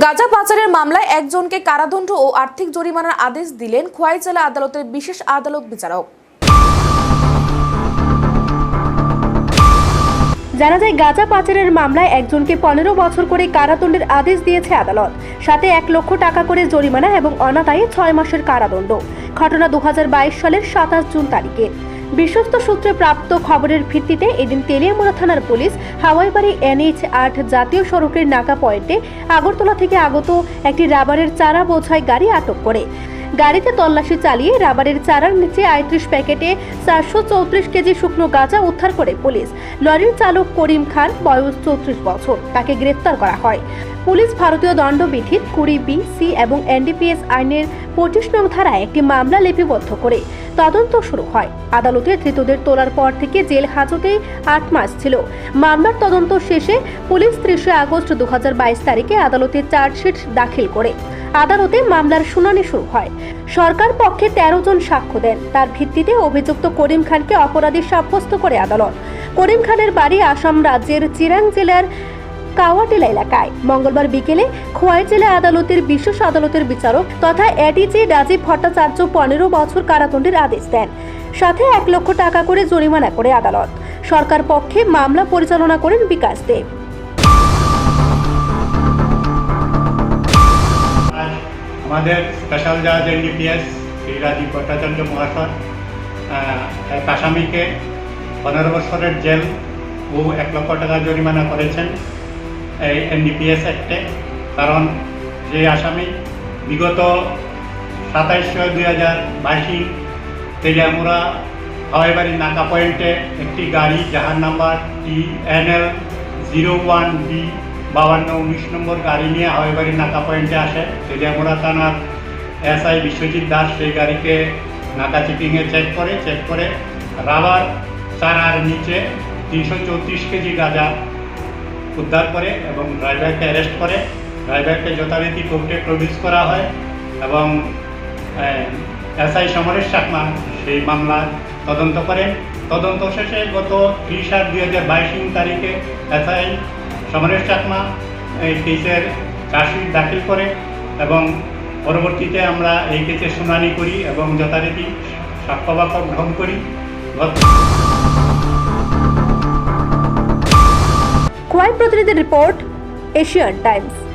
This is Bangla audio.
গাঁজা পাচারের মামলায় একজনকে কারাদণ্ড ও আর্থিক জরিমানার আদেশ দিলেন খোয়াই জেলা আদালতের বিশেষ আদালত বিচারক। জানা যায়, গাঁজা পাচারের মামলায় একজনকে পনেরো বছর করে কারাদণ্ডের আদেশ দিয়েছে আদালত। সাথে এক লক্ষ টাকা করে জরিমানা এবং অনাদায়ে ছয় মাসের কারাদণ্ড। ঘটনা দু হাজার বাইশ সালের সাতাশ জুন তারিখে। বিশ্বস্ত সূত্রে প্রাপ্ত খবরের ভিত্তিতে এদিন তেলিয়ামুড়া থানার পুলিশ হাওয়াইবাড়ি এনএইচ আট জাতীয় সড়কের নাকা পয়েন্টে আগরতলা থেকে আগত একটি রাবারের চারা বোঝায় গাড়ি আটক করে। গাড়িতে তল্লাশি চালিয়ে রাবারের চারার নিচে আয়ত্রিশ প্যাকেটে চারশো চৌত্রিশ কেজি শুকনো গাঁজা উদ্ধার করে পুলিশ। লরির চালক করিম খান, বয়স চৌত্রিশ বছর, তাকে গ্রেফতার করা হয়। পুলিশ ভারতীয় দণ্ডবিধির কুড়ি বি, সি এবং এনডিপিএস আইনের পঁচিশ নং ধারায় একটি মামলা লিপিবদ্ধ করে। তদন্ত শুরু হয়। আদালতে ধৃতদের তোলার পর থেকে জেল হাজতে আট মাস ছিল। মামলার তদন্ত শেষে পুলিশ ত্রিশে আগস্ট দুহাজার বাইশ তারিখে আদালতে চার্জশিট দাখিল করে। আদালতে মামলার শুনানি শুরু হয়। সরকার পক্ষে তেরো জন সাক্ষ্য দেন। তার ভিত্তিতে অভিযুক্ত করিম খানকে অপরাধী সাব্যস্ত করে আদালত। করিম খানের বাড়ি আসাম রাজ্যের চিরাং জেলার কাওয়াটিলা এলাকায়। মঙ্গলবার বিকেলে খোয়াই জেলা আদালতের বিশেষ আদালতের বিচারক তথা এডিজি রাজীব ভট্টাচার্য পনেরো বছর কারাদণ্ডের আদেশ দেন। সাথে এক লক্ষ টাকা করে জরিমানা করে আদালত। সরকার পক্ষে মামলা পরিচালনা করেন বিকাশ দেব আমাদের স্পেশাল জাজ এনডিপিএস, শ্রী রাজীব ভট্টাচার্য মহাশয় এক আসামিকে পনেরো বছরের জেল ও এক লক্ষ টাকা জরিমানা করেছেন। এনডিপিএস অ্যাক্টে কারণ যে আসামি বিগত সাতাইশ ছয় দুই হাজার বাইশে তেলিয়ামুড়া হাওয়াইবাড়ি নাকা পয়েন্টে একটি গাড়ি যাহার নাম্বার টি N L zero one B বাবান্ন উনিশ নম্বর গাড়ি নিয়ে হাওয়াইবাড়ি নাকা পয়েন্টে আসে। তেলিয়ামুড়া থানার এসআই বিশ্বজিৎ দাস সেই গাড়িকে নাকা চেকিংয়ে চেক করে চেক করে রাবার চারার নিচে তিনশো চৌত্রিশ কেজি গাঁজা উদ্ধার করে এবং ড্রাইভারকে অ্যারেস্ট করে। ড্রাইভারকে যথারীতি কোর্টে প্রডিউস করা হয় এবং এসআই সমরেশ চাকমা সেই মামলার তদন্ত করেন। তদন্ত শেষে গত ত্রিশ আট দুই হাজার বাইশ তারিখে এসআই সমরেশ চাকমা এই কেসের চার্জশিট দাখিল করে এবং পরবর্তীতে আমরা এই কেসের শুনানি করি এবং যথারীতি সাক্ষ্য বাক্য গ্রহণ করি। প্রতিনিধির রিপোর্ট এশিয়ান টাইমস।